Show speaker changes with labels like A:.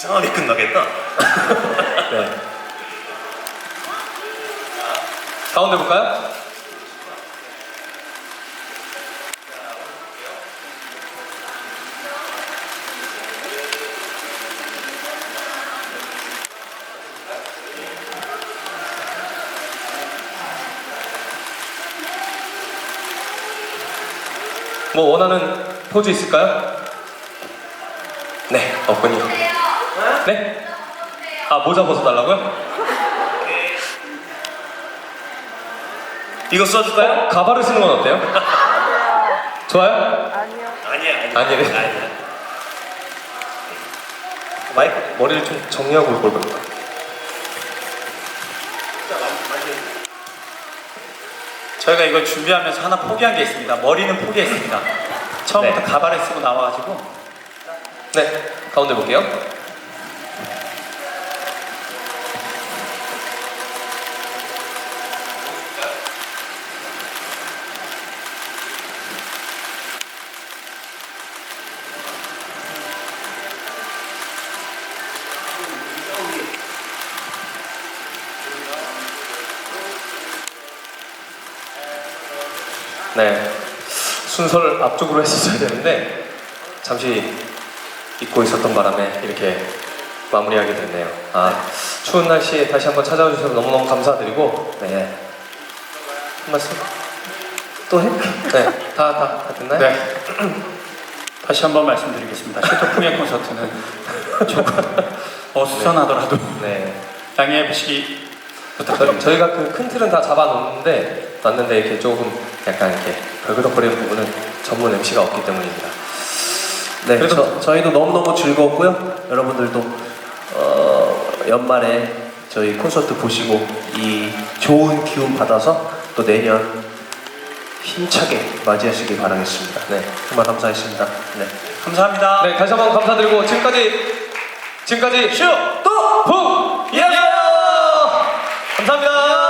A: 이상하게 끝나겠다.
B: 네. 가운데 볼까요? 뭐 원하는 포즈 있을까요? 네, 없군요. 네? 아 모자 벗어달라고요?
A: 이거 써줄까요?
B: 가발을 쓰는 건 어때요? 좋아요?
C: 아니요.
A: 아니야, 아니야.
B: 아니래. 마이크 머리를 좀 정리하고 올 걸. 그럴까?
D: 저희가 이걸 준비하면서 하나 포기한 게 있습니다. 머리는 포기했습니다. 처음부터
B: 네.
D: 가발을 쓰고 나와가지고
B: 네, 가운데 볼게요. 네, 순서를 앞쪽으로 했었어야 되는데 잠시 잊고 있었던 바람에 이렇게 마무리하게 됐네요. 아, 추운 날씨에 다시 한번 찾아와 주셔서 너무너무 감사드리고, 네. 한 말씀 또 해? 네, 다, 다, 다 됐나요?
D: 네. 다시 한번 말씀드리겠습니다. 슈터풍의 콘서트는 조금 어수선하더라도
B: 네.
D: 양해해 보시기
B: 저,
D: 부탁드립니다.
B: 저희가 그 큰 틀은 다 잡아놓는데, 놨는데 이렇게 조금 약간 이렇게 벌그덕거리는 부분은 전문 MC가 없기 때문입니다.
E: 네,
B: 그래도-
E: 저, 저희도 너무너무 즐거웠고요. 여러분들도 어, 연말에 저희 콘서트 보시고 이 좋은 기운 받아서 또 내년 힘차게 맞이하시길 바라겠습니다. 네, 정말 감사했습니다. 네.
D: 감사합니다.
B: 네, 다시 한번 감사드리고 지금까지 지금까지 슈! 또! 붕! 이었어요! 감사합니다.